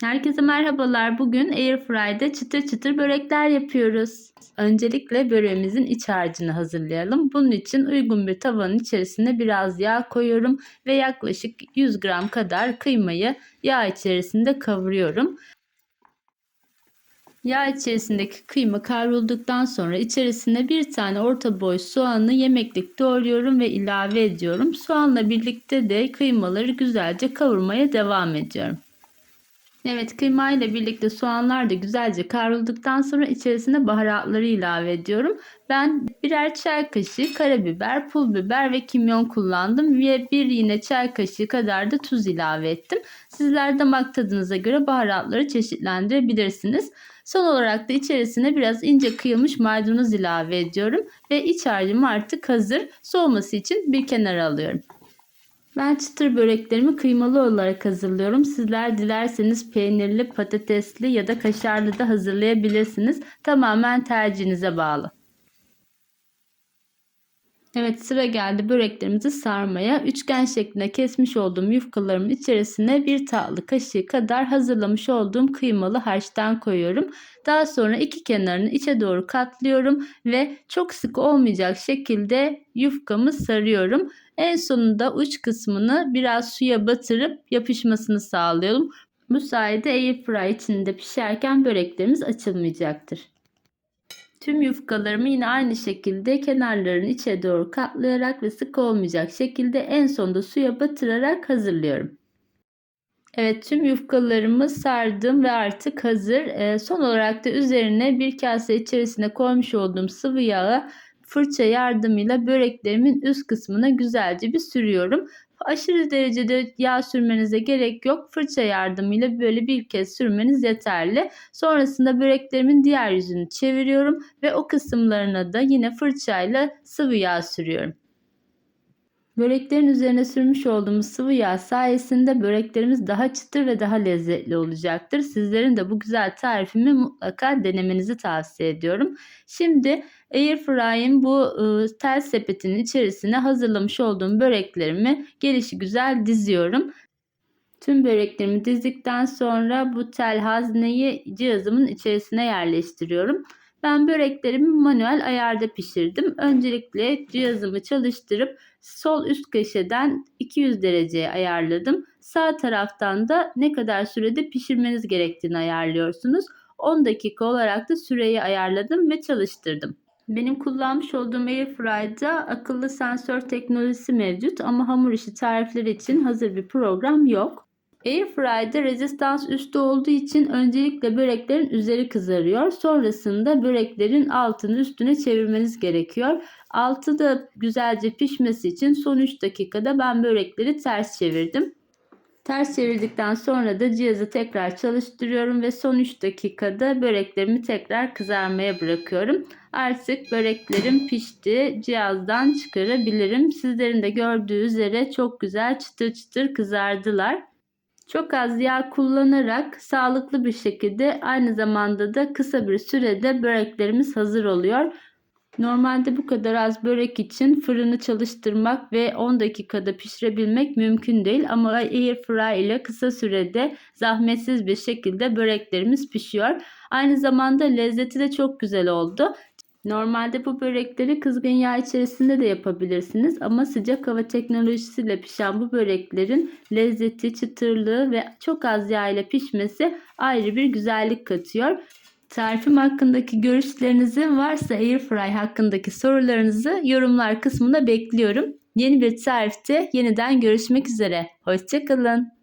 Herkese merhabalar. Bugün Airfry'de çıtır çıtır börekler yapıyoruz. Öncelikle böreğimizin iç harcını hazırlayalım. Bunun için uygun bir tavanın içerisine biraz yağ koyuyorum ve yaklaşık 100 gram kadar kıymayı yağ içerisinde kavuruyorum. Yağ içerisindeki kıyma kavrulduktan sonra içerisine bir tane orta boy soğanı yemeklik doğruyorum ve ilave ediyorum. Soğanla birlikte de kıymaları güzelce kavurmaya devam ediyorum. Evet kıyma ile birlikte soğanlar da güzelce kavrulduktan sonra içerisine baharatları ilave ediyorum. Ben birer çay kaşığı karabiber, pul biber ve kimyon kullandım ve bir yine çay kaşığı kadar da tuz ilave ettim. Sizler damak tadınıza göre baharatları çeşitlendirebilirsiniz. Son olarak da içerisine biraz ince kıyılmış maydanoz ilave ediyorum ve iç harcım artık hazır. Soğuması için bir kenara alıyorum. Ben çıtır böreklerimi kıymalı olarak hazırlıyorum. Sizler dilerseniz peynirli, patatesli ya da kaşarlı da hazırlayabilirsiniz. Tamamen tercihinize bağlı. Evet sıra geldi böreklerimizi sarmaya. Üçgen şeklinde kesmiş olduğum yufkalarımın içerisine bir tatlı kaşığı kadar hazırlamış olduğum kıymalı harçtan koyuyorum. Daha sonra iki kenarını içe doğru katlıyorum ve çok sık olmayacak şekilde yufkamı sarıyorum. En sonunda uç kısmını biraz suya batırıp yapışmasını sağlıyorum. Bu sayede airfry içinde pişerken böreklerimiz açılmayacaktır. Tüm yufkalarımı yine aynı şekilde kenarlarını içe doğru katlayarak ve sık olmayacak şekilde en sonunda suya batırarak hazırlıyorum. Evet tüm yufkalarımı sardım ve artık hazır. Ee, son olarak da üzerine bir kase içerisine koymuş olduğum sıvı yağı fırça yardımıyla böreklerimin üst kısmına güzelce bir sürüyorum. Aşırı derecede yağ sürmenize gerek yok. Fırça yardımıyla böyle bir kez sürmeniz yeterli. Sonrasında böreklerimin diğer yüzünü çeviriyorum ve o kısımlarına da yine fırçayla sıvı yağ sürüyorum. Böreklerin üzerine sürmüş olduğumuz sıvı yağ sayesinde böreklerimiz daha çıtır ve daha lezzetli olacaktır. Sizlerin de bu güzel tarifimi mutlaka denemenizi tavsiye ediyorum. Şimdi Airfry'in bu ıı, tel sepetinin içerisine hazırlamış olduğum böreklerimi gelişi güzel diziyorum. Tüm böreklerimi dizdikten sonra bu tel hazneyi cihazımın içerisine yerleştiriyorum. Ben böreklerimi manuel ayarda pişirdim. Öncelikle cihazımı çalıştırıp sol üst köşeden 200 dereceye ayarladım. Sağ taraftan da ne kadar sürede pişirmeniz gerektiğini ayarlıyorsunuz. 10 dakika olarak da süreyi ayarladım ve çalıştırdım. Benim kullanmış olduğum Airfry'da akıllı sensör teknolojisi mevcut ama hamur işi tarifleri için hazır bir program yok. Airfry'de rezistans üstü olduğu için öncelikle böreklerin üzeri kızarıyor. Sonrasında böreklerin altını üstüne çevirmeniz gerekiyor. Altı da güzelce pişmesi için son 3 dakikada ben börekleri ters çevirdim. Ters çevirdikten sonra da cihazı tekrar çalıştırıyorum ve son 3 dakikada böreklerimi tekrar kızarmaya bırakıyorum. Artık böreklerim pişti. Cihazdan çıkarabilirim. Sizlerin de gördüğü üzere çok güzel çıtır çıtır kızardılar. Çok az yağ kullanarak sağlıklı bir şekilde aynı zamanda da kısa bir sürede böreklerimiz hazır oluyor. Normalde bu kadar az börek için fırını çalıştırmak ve 10 dakikada pişirebilmek mümkün değil ama airfry ile kısa sürede zahmetsiz bir şekilde böreklerimiz pişiyor. Aynı zamanda lezzeti de çok güzel oldu. Normalde bu börekleri kızgın yağ içerisinde de yapabilirsiniz ama sıcak hava teknolojisiyle pişen bu böreklerin lezzeti, çıtırlığı ve çok az yağ ile pişmesi ayrı bir güzellik katıyor. Tarifim hakkındaki görüşlerinizi varsa Airfry hakkındaki sorularınızı yorumlar kısmında bekliyorum. Yeni bir tarifte yeniden görüşmek üzere. Hoşçakalın.